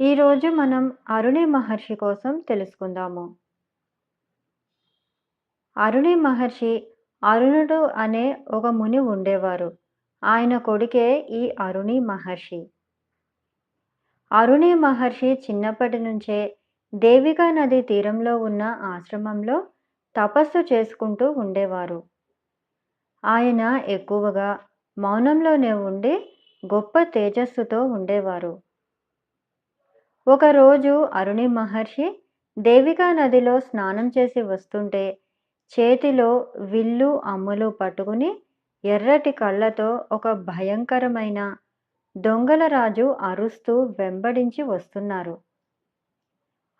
ఈరోజు మనం అరుణి మహర్షి కోసం తెలుసుకుందాము. అరుణి మహర్షి అరుణుడు అనే ఒక ముని ఉండేవారు. ఆయన కొడుకే ఈ అరుణి మహర్షి. అరుణి మహర్షి చిన్నప్పటి నుంచే దేవికా నది తీరంలో ఉన్న ఆశ్రమంలో తపస్సు చేసుకుంటూ ఉండేవారు. ఆయన ఎక్కువగా మౌనంలోనే ఉండి గొప్ప తేజస్సుతో ఉండేవారు. ఒకరోజు అరుణి మహర్షి దేవికా నదిలో స్నానం చేసి వస్తుంటే చేతిలో విల్లు అమ్ములు పట్టుకుని ఎర్రటి కళ్ళతో ఒక భయంకరమైన దొంగల రాజు అరుస్తూ వెంబడించి వస్తున్నారు.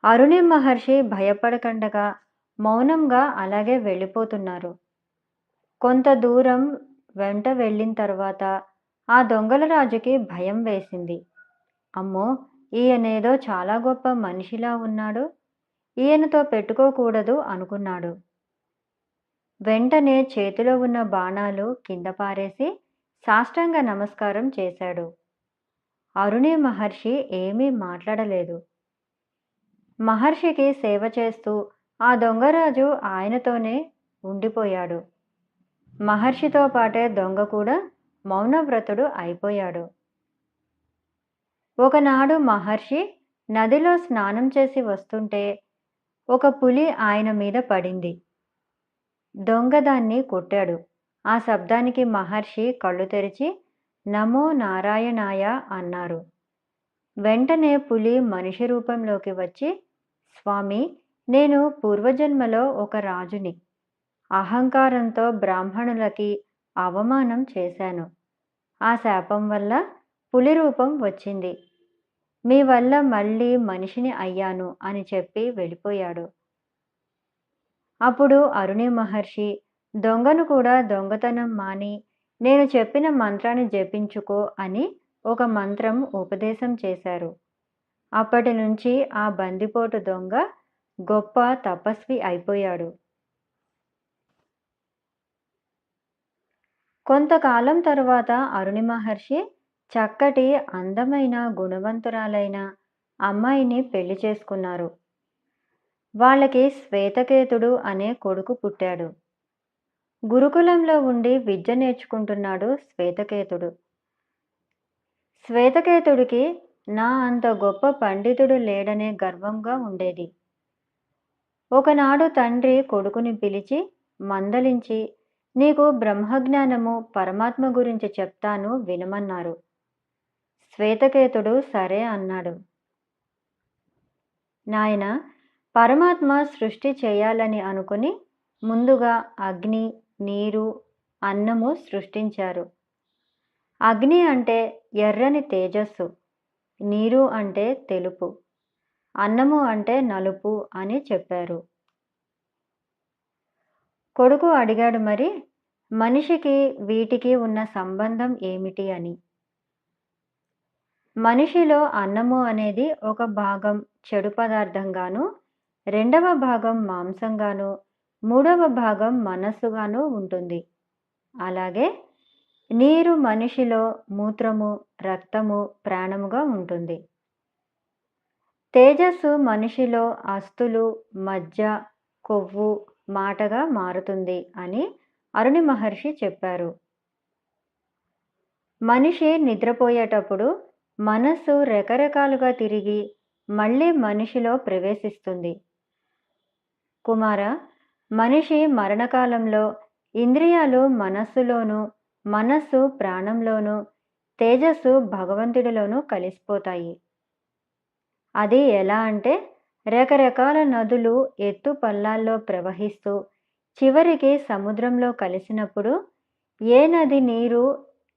అరుణి మహర్షి భయపడకుండగా మౌనంగా అలాగే వెళ్ళిపోతున్నారు. కొంత దూరం వెంట వెళ్ళిన తర్వాత ఆ దొంగల రాజుకి భయం వేసింది. అమ్మో ఈయనేదో చాలా గొప్ప మనిషిలా ఉన్నాడు. ఈయనతో పెట్టుకోకూడదు అనుకున్నాడు. వెంటనే చేతిలో ఉన్న బాణాలు కింద పారేసి సాష్టాంగ నమస్కారం చేశాడు. అరుణి మహర్షి ఏమీ మాట్లాడలేదు. మహర్షికి సేవ చేస్తూ ఆ దొంగరాజు ఆయనతోనే ఉండిపోయాడు. మహర్షితో పాటే దొంగ కూడా మౌనవ్రతుడు అయిపోయాడు. ఒకనాడు మహర్షి నదిలో స్నానం చేసి వస్తుంటే ఒక పులి ఆయన మీద పడింది. దొంగ దాన్ని కొట్టాడు. ఆ శబ్దానికి మహర్షి కళ్ళు తెరిచి నమో నారాయణాయ అన్నారు. వెంటనే పులి మనిషి రూపంలోకి వచ్చి స్వామి నేను పూర్వజన్మలో ఒక రాజుని. అహంకారంతో బ్రాహ్మణులకి అవమానం చేశాను. ఆ శాపం వల్ల పులి రూపం వచ్చింది. మీ వల్ల మళ్ళీ మనిషిని అయ్యాను అని చెప్పి వెళ్ళిపోయాడు. అప్పుడు అరుణి మహర్షి దొంగను కూడా దొంగతనం మాని నేను చెప్పిన మంత్రాన్ని జపించుకో అని ఒక మంత్రం ఉపదేశం చేశారు. అప్పటి నుంచి ఆ బందిపోటు దొంగ గొప్ప తపస్వి అయిపోయాడు. కొంతకాలం తరువాత అరుణి మహర్షి చక్కటి అందమైన గుణవంతురాలైన అమ్మాయిని పెళ్ళి చేసుకున్నారు. వాళ్ళకి శ్వేతకేతుడు అనే కొడుకు పుట్టాడు. గురుకులంలో ఉండి విద్య నేర్చుకుంటున్నాడు శ్వేతకేతుడు. శ్వేతకేతుడికి నా అంత గొప్ప పండితుడు లేడనే గర్వంగా ఉండేది. ఒకనాడు తండ్రి కొడుకుని పిలిచి మందలించి నీకు బ్రహ్మజ్ఞానము పరమాత్మ గురించి చెప్తాను వినమన్నారు. శ్వేతకేతుడు సరే అన్నాడు. నాయన పరమాత్మ సృష్టి చేయాలని అనుకుని ముందుగా అగ్ని నీరు అన్నము సృష్టించారు. అగ్ని అంటే ఎర్రని తేజస్సు నీరు అంటే తెలుపు అన్నము అంటే నలుపు అని చెప్పారు. కొడుకు అడిగాడు మరి మనిషికి వీటికి ఉన్న సంబంధం ఏమిటి అని. మనిషిలో అన్నము అనేది ఒక భాగం చెడు పదార్థంగాను రెండవ భాగం మాంసంగాను మూడవ భాగం మనస్సుగాను ఉంటుంది. అలాగే నీరు మనిషిలో మూత్రము రక్తము ప్రాణముగా ఉంటుంది. తేజస్సు మనిషిలో అస్తులు మజ్జ కొవ్వు మాటగా మారుతుంది అని అరుణి మహర్షి చెప్పారు. మనిషి నిద్రపోయేటప్పుడు మనస్సు రకరకాలుగా తిరిగి మళ్ళీ మనిషిలో ప్రవేశిస్తుంది. కుమార మనిషి మరణకాలంలో ఇంద్రియాలు మనస్సులోను మనస్సు ప్రాణంలోను తేజస్సు భగవంతుడిలోనూ కలిసిపోతాయి. అది ఎలా అంటే రకరకాల నదులు ఎత్తు పల్లాల్లో ప్రవహిస్తూ చివరికి సముద్రంలో కలిసినప్పుడు ఏ నది నీరు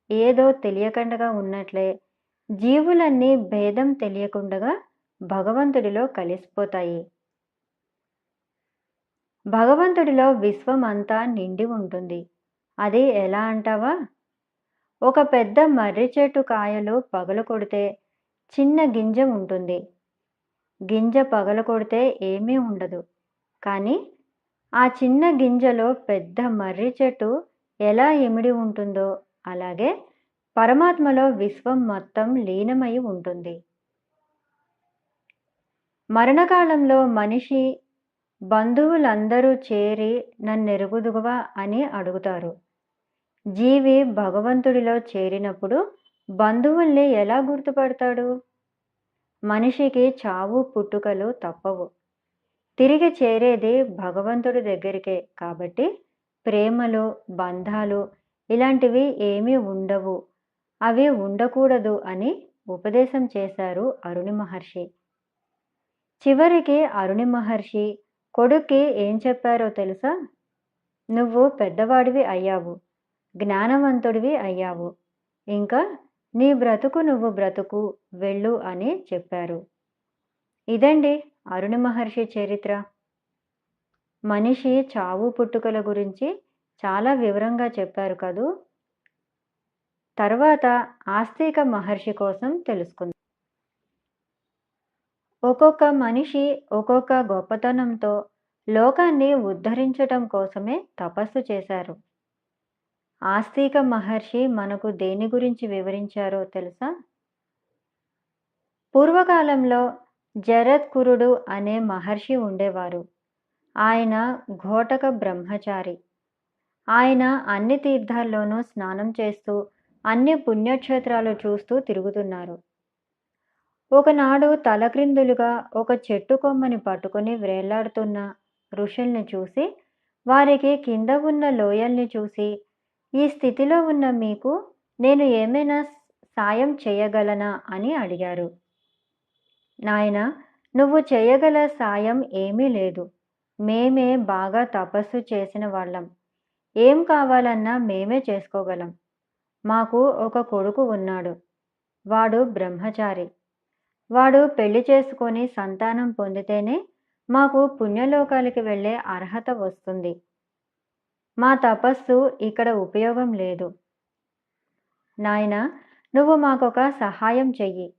ఏదో తెలియకుండా ఉన్నట్లే జీవులన్నీ భేదం తెలియకుండా భగవంతుడిలో కలిసిపోతాయి. భగవంతుడిలో విశ్వం అంతా నిండి ఉంటుంది. అది ఎలా అంటావా? ఒక పెద్ద మర్రి చెట్టు కాయలు పగలు కొడితే చిన్న గింజ ఉంటుంది. గింజ పగల కొడితే ఏమీ ఉండదు. కానీ ఆ చిన్న గింజలో పెద్ద మర్రి చెట్టు ఎలా ఇమిడి ఉంటుందో అలాగే పరమాత్మలో విశ్వం మొత్తం లీనమై ఉంటుంది. మరణకాలంలో మనిషి బంధువులందరూ చేరి నన్నెరుగుదుగువా అని అడుగుతారు. జీవి భగవంతుడిలో చేరినప్పుడు బంధువుల్ని ఎలా గుర్తుపడతాడు? మనిషికి చావు పుట్టుకలు తప్పవు. తిరిగి చేరేది భగవంతుడి దగ్గరికే కాబట్టి ప్రేమలు బంధాలు ఇలాంటివి ఏమీ ఉండవు. అవి ఉండకూడదు అని ఉపదేశం చేశారు అరుణి మహర్షి. చివరికి అరుణి మహర్షి కొడుక్కి ఏం చెప్పారో తెలుసా? నువ్వు పెద్దవాడివి అయ్యావు జ్ఞానవంతుడివి అయ్యావు ఇంకా నీ బ్రతుకు నువ్వు బ్రతుకు వెళ్ళు అని చెప్పారు. ఇదండి అరుణి మహర్షి చరిత్ర. మనిషి చావు పుట్టుకల గురించి చాలా వివరంగా చెప్పారు కదూ? తర్వాత ఆస్తిక మహర్షి కోసం తెలుసుకుందాం. ఒక్కొక్క మనిషి ఒక్కొక్క గొప్పతనంతో లోకాన్ని ఉద్ధరించటం కోసమే తపస్సు చేశారు. ఆస్తిక మహర్షి మనకు దేని గురించి వివరించారో తెలుసా? పూర్వకాలంలో జరత్కురుడు అనే మహర్షి ఉండేవారు. ఆయన ఘోటక బ్రహ్మచారి. ఆయన అన్ని తీర్థాల్లోనూ స్నానం చేస్తూ అన్ని పుణ్యక్షేత్రాలు చూస్తూ తిరుగుతున్నారు. ఒకనాడు తలక్రిందులుగా ఒక చెట్టు కొమ్మని పట్టుకుని వ్రేలాడుతున్న ఋషుల్ని చూసి వారికి కింద ఉన్న లోయల్ని చూసి ఈ స్థితిలో ఉన్న మీకు నేను ఏమైనా సాయం చేయగలనా? అని అడిగారు. నాయన నువ్వు చేయగల సాయం ఏమీ లేదు. మేమే బాగా తపస్సు చేసిన వాళ్ళం. ఏం కావాలన్నా మేమే చేసుకోగలం. మాకు ఒక కొడుకు ఉన్నాడు. వాడు బ్రహ్మచారి. వాడు పెళ్ళి చేసుకొని సంతానం పొందితేనే మాకు పుణ్యలోకాలకి వెళ్ళే అర్హత వస్తుంది. మా తపస్సు ఇక్కడ ఉపయోగం లేదు. నాయన నువ్వు మాకొక సహాయం చెయ్యి.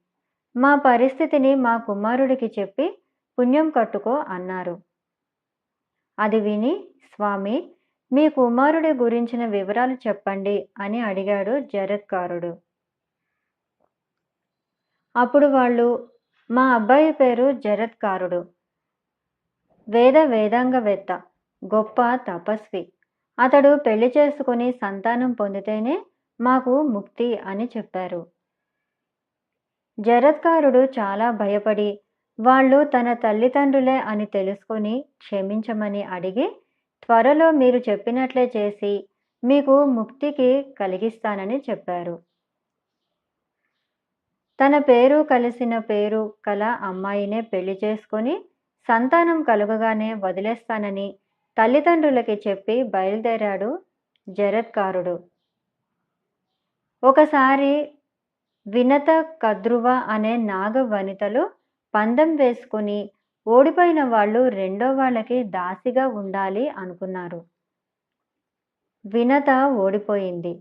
మా పరిస్థితిని మా కుమారుడికి చెప్పి పుణ్యం కట్టుకో అన్నారు. అది విని స్వామి మీ కుమారుడి గురించిన వివరాలు చెప్పండి అని అడిగాడు జరత్కారుడు. అప్పుడు వాళ్ళు మా అబ్బాయి పేరు జరత్కారుడు. వేద వేదాంగవేత్త గొప్ప తపస్వి. అతడు పెళ్ళి చేసుకుని సంతానం పొందితేనే మాకు ముక్తి అని చెప్పారు. జరత్కారుడు చాలా భయపడి వాళ్ళు తన తల్లిదండ్రులే అని తెలుసుకొని క్షమించమని అడిగి త్వరలో మీరు చెప్పినట్లే చేసి మీకు ముక్తికి కలిగిస్తానని చెప్పారు. తన పేరు కలిసిన పేరు కల అమ్మాయినే పెళ్ళి చేసుకొని సంతానం కలుగగానే వదిలేస్తానని తల్లిదండ్రులకి చెప్పి బయలుదేరాడు జరత్కారుడు. ఒకసారి వినత కద్రువ అనే నాగ వనితలు పందెం వేసుకుని ఓడిపోయిన వాళ్ళు రెండో వాళ్ళకి దాసిగా ఉండాలి అనుకున్నారు. వినత ఓడిపోయింది.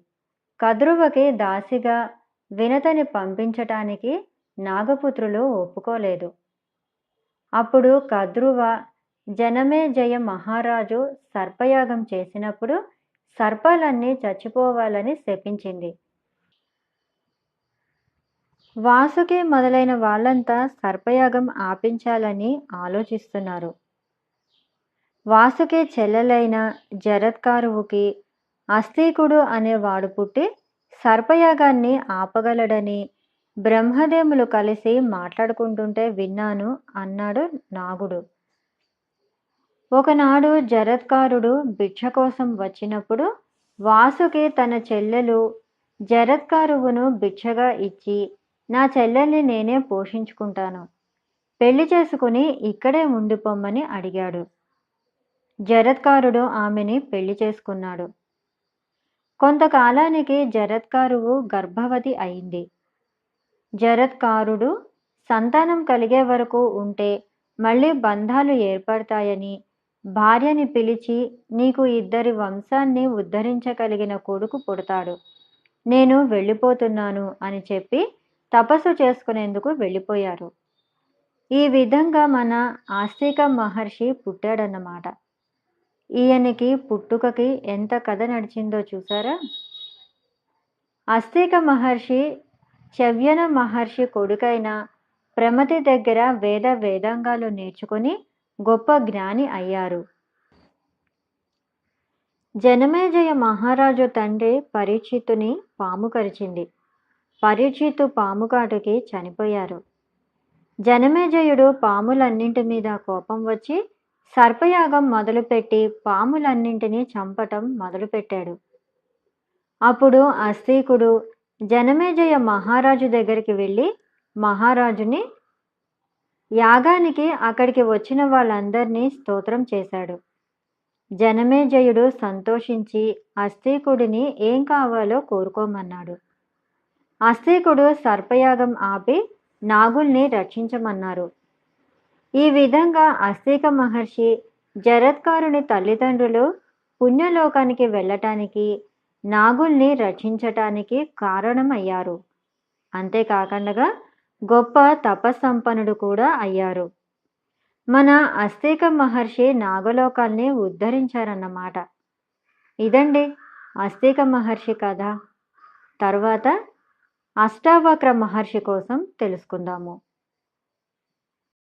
కద్రువకి దాసిగా వినతని పంపించటానికి నాగపుత్రులు ఒప్పుకోలేదు. అప్పుడు కద్రువ జనమే జయ మహారాజు సర్పయాగం చేసినప్పుడు సర్పాలన్నీ చచ్చిపోవాలని శపించింది. వాసుకి మొదలైన వాళ్ళంతా సర్పయాగం ఆపించాలని ఆలోచిస్తున్నారు. వాసుకి చెల్లెలైన జరత్కారువుకి అస్థీకుడు అనేవాడు పుట్టి సర్పయాగాన్ని ఆపగలడని బ్రహ్మదేవులు కలిసి మాట్లాడుకుంటుంటే విన్నాను అన్నాడు నాగుడు. ఒకనాడు జరత్కారుడు భిక్ష కోసం వచ్చినప్పుడు వాసుకి తన చెల్లెలు జరత్కారువును భిక్షగా ఇచ్చి నా చెల్లెల్ని నేనే పోషించుకుంటాను. పెళ్ళి చేసుకుని ఇక్కడే ఉండిపోమ్మని అడిగాడు. జరత్కారుడు ఆమెని పెళ్ళి చేసుకున్నాడు. కొంతకాలానికి జరత్కారువు గర్భవతి అయింది. జరత్కారుడు సంతానం కలిగే వరకు ఉంటే మళ్ళీ బంధాలు ఏర్పడతాయని భార్యని పిలిచి నీకు ఇద్దరి వంశాన్ని ఉద్ధరించగలిగిన కొడుకు పుడతాడు. నేను వెళ్ళిపోతున్నాను అని చెప్పి తపస్సు చేసుకునేందుకు వెళ్ళిపోయారు. ఈ విధంగా మన ఆస్తిక మహర్షి పుట్టాడన్నమాట. ఈయనకి పుట్టుకకి ఎంత కథ నడిచిందో చూసారా? అస్తిక మహర్షి చవ్యన మహర్షి కొడుకైన ప్రమతి దగ్గర వేద వేదాంగాలు నేర్చుకుని గొప్ప జ్ఞాని అయ్యారు. జనమేజయ మహారాజు తండ్రి పరీక్షితుని పాము కరిచింది. పరీక్షిత్తు పాము కాటుకి చనిపోయారు. జనమేజయుడు పాములన్నింటి మీద కోపం వచ్చి సర్పయాగం మొదలుపెట్టి పాములన్నింటినీ చంపటం మొదలుపెట్టాడు. అప్పుడు అస్తీకుడు జనమేజయ మహారాజు దగ్గరికి వెళ్ళి మహారాజుని యాగానికి అక్కడికి వచ్చిన వాళ్ళందరినీ స్తోత్రం చేశాడు. జనమేజయుడు సంతోషించి అస్తీకుడిని ఏం కావాలో కోరుకోమన్నాడు. అస్తికుడు సర్పయాగం ఆపి నాగుల్ని రక్షించమన్నారు. ఈ విధంగా అస్తిక మహర్షి జరత్కారుని తల్లిదండ్రులు పుణ్యలోకానికి వెళ్ళటానికి నాగుల్ని రక్షించటానికి కారణమయ్యారు. అంతేకాకుండా గొప్ప తపస్సంపన్నుడు కూడా అయ్యారు. మన అస్తిక మహర్షి నాగలోకాల్ని ఉద్ధరించారన్నమాట. ఇదండి అస్తిక మహర్షి కథ. తర్వాత అష్టావక్ర మహర్షి కోసం తెలుసుకుందాము.